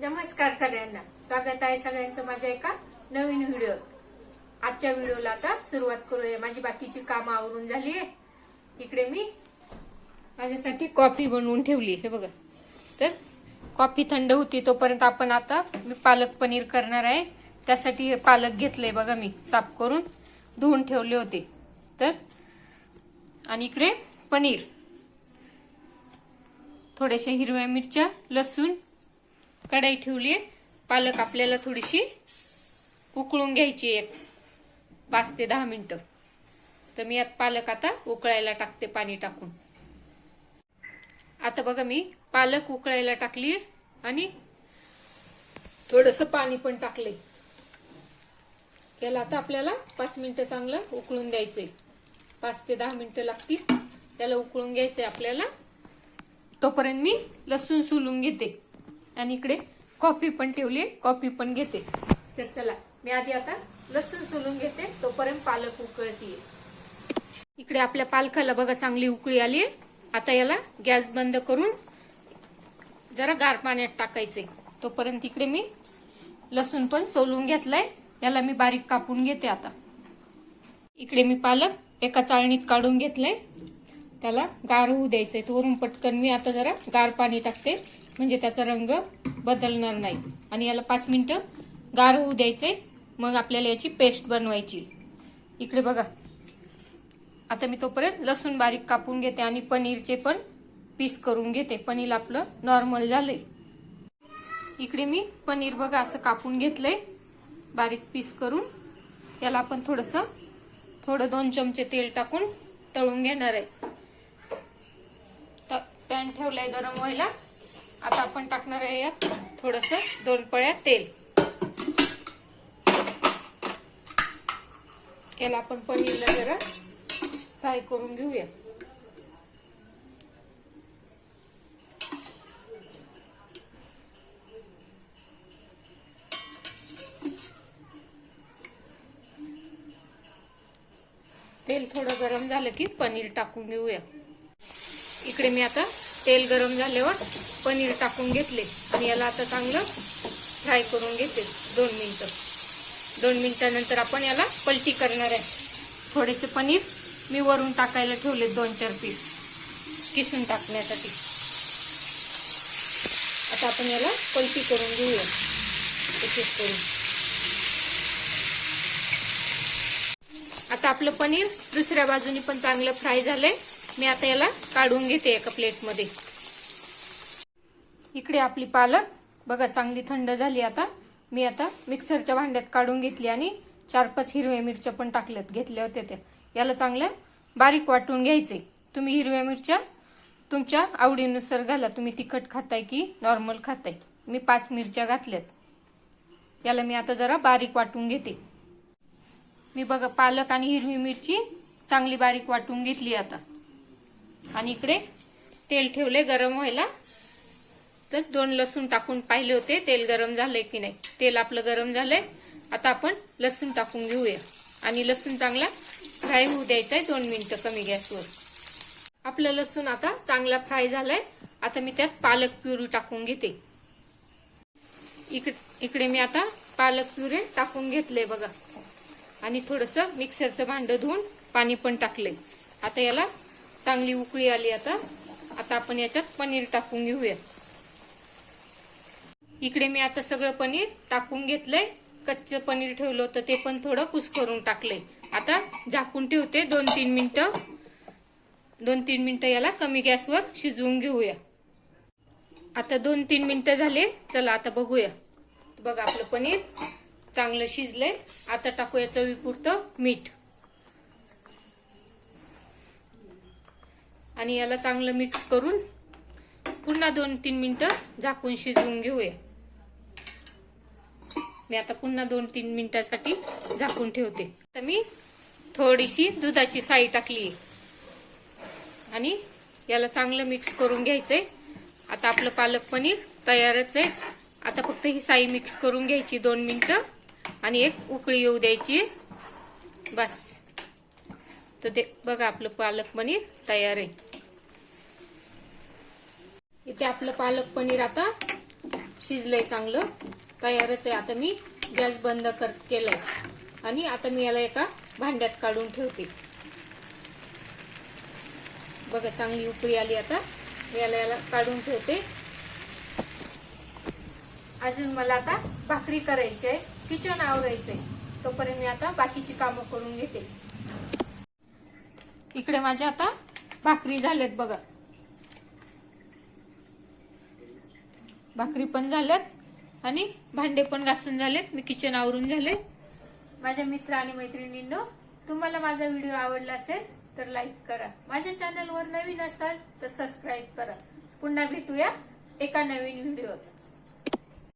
नमस्कार सगळ्यांना. स्वागत आहे सगळ्यांचं माझ्या एका नवीन व्हिडिओ. आजच्या व्हिडिओला आता सुरुवात करूया. माझी बाकीची कामं आवरून झाली आहे. इकडे मी माझ्यासाठी कॉफी बनवून ठेवली हे बघा. तर कॉफी थंड होती तोपर्यंत आपण आता मी पालक पनीर करणार आहे. त्यासाठी पालक घेतलंय बघा मी साफ करून धुवून ठेवले होते. तर आणि इकडे पनीर. थोड्याशा हिरव्या मिरच्या लसूण कढाई ठेवली पालक आपल्याला थोडीशी उकळून घ्यायची एक पाच ते दहा मिनिटं. तर मी यात पालक आता उकळायला टाकते पाणी टाकून. आता बघा मी पालक उकळायला टाकली आणि थोडस पाणी पण टाकले त्याला आता आपल्याला पाच मिनिटं चांगलं उकळून द्यायचंय. पाच ते दहा मिनिटं लागतील. त्याला उकळून घ्यायचंय आपल्याला. तोपर्यंत मी लसूण सोलून घेते. आणि इकडे कॉफी पण ठेवली कॉफी पण घेते. तर चला मी आधी आता लसूण सोलून घेते. तोपर्यंत पालक उकळतीये इकडे आपल्या पालकाला बघा चांगली उकळी आली आता याला गॅस बंद करून जरा गार पाण्यात टाकायचे तोपर्यंत इकडे मी लसूण पण सोलून घेतलाय. याला मी बारीक कापून घेते आता. इकडे मी पालक एका चाळणीत काढून घेतलंय. त्याला गार होऊ द्यायचंय. वरून पटकन मी आता जरा गार पाणी टाकते. म्हणजे त्याचा रंग बदलणार नाही. आणि याला पाच मिनिटं गार होऊ द्यायचे. मग आपल्याला याची पेस्ट बनवायची. इकडे बघा. आता मी तोपर्यंत लसूण बारीक कापून घेते आणि पनीरचे पण पीस करून घेते. पनीर आपलं नॉर्मल झालंय. इकडे मी पनीर बघा असं कापून घेतलंय. बारीक पीस करून. याला आपण थोडस थोडं दोन चमचे तेल टाकून तळून घेणार आहे. पॅन ठेवलाय गरम व्हायला. आता आपण टाकणार आहे यात थोडस दोन पळ्या तेल. याला आपण पनीरला जरा फ्राय करून घेऊया. तेल थोडं गरम झालं की पनीर टाकून घेऊया. इकडे मी आता तेल गरम झाल्यावर पनीर टाकून घेतले. आणि याला आता चांगलं फ्राय करून घेते. दोन मिनटं. दोन मिनटानंतर आपण याला पलटी करणार आहे. थोडेसे पनीर मी वरून टाकायला ठेवले दोन चार पीस. किसून टाकण्यासाठी. आता आपण याला पलटी करून घेऊया. एक एक करून. आता आपलं पनीर दुसऱ्या बाजूनी पण चांगलं फ्राय झालंय. मी आता याला काढून घेते एका प्लेटमध्ये इकडे आपली पालक. बघा चांगली थंड झाली आता. मी आता मिक्सरच्या भांड्यात काढून घेतली आणि चार पाच हिरव्या मिरच्या पण टाकल्यात घेतल्या होत्या त्या. याला चांगलं बारीक वाटून घ्यायचे. तुम्ही हिरव्या मिरच्या तुमच्या आवडीनुसार घाला. तुम्ही तिखट खाताय की नॉर्मल खाताय. मी पाच मिरच्या घातल्यात. याला मी आता जरा बारीक वाटून घेते. मी बघा पालक आणि हिरवी मिरची चांगली बारीक वाटून घेतली आता. आणि इकडे तेल ठेवले गरम व्हायला. तर दोन लसूण टाकून पाहिले होते. तेल गरम झालंय की नाही? तेल आपलं गरम झालंय. आता आपण लसूण टाकून घेऊया. आणि लसूण चांगला फ्राय होऊ द्यायचा आहे दोन मिनिटं कमी गॅसवर. आपलं लसूण आता चांगला फ्राय झालाय. आता मी त्यात पालक प्युरी टाकून घेते. इकडे इकडे मी आता पालक प्युरे टाकून घेतले बघा. आणि थोडस मिक्सरचं भांड धुवून पाणी पण टाकलंय. आता याला चांगली उकळी आली आता. आता आपण याच्यात पनीर टाकून घेऊया इकडे मी आता सगळं पनीर टाकून घेतलंय. कच्चं पनीर ठेवलं होतं ते पण थोडं कुसकरून टाकलंय. आता झाकून ठेवते दोन तीन मिनटं. दोन तीन मिनटं याला कमी गॅसवर शिजवून घेऊया. आता दोन तीन मिनटं झाले. चला आता बघूया. बघा आपलं पनीर चांगलं शिजलंय. आता टाकूया चवीपुरतं मीठ. आणि याला चांगलं मिक्स करून पुन्हा दोन तीन मिनटं झाकून शिजवून घेऊया. मी आता पुन्हा दोन तीन मिनिटासाठी झाकून ठेवते. तर मी थोडीशी दुधाची साई टाकली आणि याला चांगलं मिक्स करून घ्यायचंय. आता आपलं पालक पनीर तयारच आहे. आता फक्त ही साई मिक्स करून घ्यायची दोन मिनटं. आणि एक उकळी येऊ द्यायची. बस. तर ते बघा आपलं पालक पनीर तयार आहे. इथे आपलं पालक पनीर आता शिजलंय चांगलं. तयारच आहे. आता मी गॅस बंद कर केलाय. आणि आता मी याला एका भांड्यात काढून ठेवते. बघा चांगली उकळी आली आता. याला याला काढून ठेवते. अजून मला आता भाकरी करायची आहे. किचन आवरायचंय. तोपर्यंत मी आता बाकीची कामं करून घेते. इकडे माझ्या आता भाकरी झाल्यात बघा. भाकरी पण झाल्यात आणि भांडे पण घासून झालेत. मी किचन आवरून झाले. माझ्या मित्र आणि मैत्रिणींनो तुम्हाला माझा व्हिडिओ आवडला असेल तर लाईक करा. माझ्या चॅनलवर नवीन असाल तर सबस्क्राईब करा. पुन्हा भेटूया एका नवीन व्हिडिओत